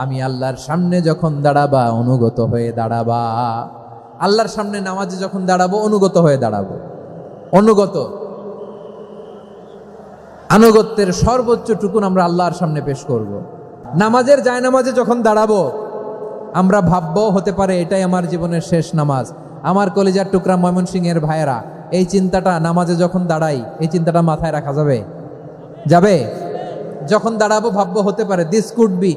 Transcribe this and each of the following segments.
আমি আল্লাহর সামনে যখন দাঁড়াবা, অনুগত হয়ে দাঁড়াবা। আল্লাহর সামনে নামাজে যখন দাঁড়াবো, অনুগত হয়ে দাঁড়াবো। অনুগত। আনুগত্যের সর্বোচ্চ টুকুন আমরা আল্লাহর সামনে পেশ করব। নামাজের যায় নামাজে যখন দাঁড়াবো, আমরা ভাববো, হতে পারে এটাই আমার জীবনের শেষ নামাজ। আমার কলেজার টুকরা ময়মনসিংহের ভাইয়েরা, এই চিন্তাটা নামাজে যখন দাঁড়াই, এই চিন্তাটা মাথায় রাখা যাবে? যাবে? যখন দাঁড়াবো, ভাববো, হতে পারে this could be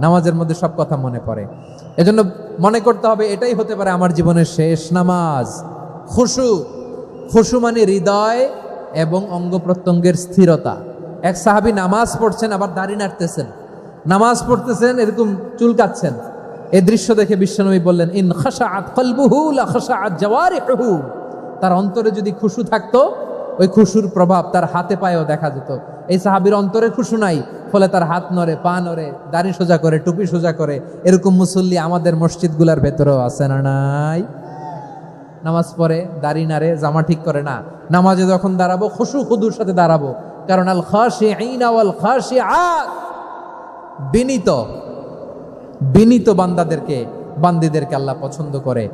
নামাজের মধ্যে সব কথা মনে পড়ে। এজন্য মনে করতে হবে, এটাই হতে পারে আমার জীবনের শেষ নামাজ। খুশু। খুশু মানে হৃদয় এবং অঙ্গ প্রত্যঙ্গের স্থিরতা। এক সাহাবি নামাজ পড়ছেন, আবার দাড়ি নাড়তেছেন। নামাজ পড়তেছেন, এরকম চুলকাচ্ছেন এই দৃশ্য দেখে বিশ্বনবী বললেন, ইন খাসা আত কলবুহু লা খাসা আত জাওয়ারিহু তার অন্তরে যদি খুশু থাকতো, ওই খুশুর প্রভাব তার হাতে পায়েও দেখা যেত। এই সাহাবির অন্তরে খুশু নাই ফলে তার হাত নড়ে, পা নড়ে, দাড়ি সোজা করে, টুপি সোজা করে, এরকম মুসল্লি আমাদের মসজিদগুলার ভেতরেও আছে না নাই? নামাজ পড়ে, দাড়ি নাড়ে, জামা ঠিক করে না। নামাজে যখন দাঁড়াবো, খুশু খুদুর সাথে দাঁড়াবো। কারণ আল খাসি আইনাওয়াল খাসি বিনীত বিনীত বান্দাদেরকে, বান্দিদেরকে আল্লাহ পছন্দ করে।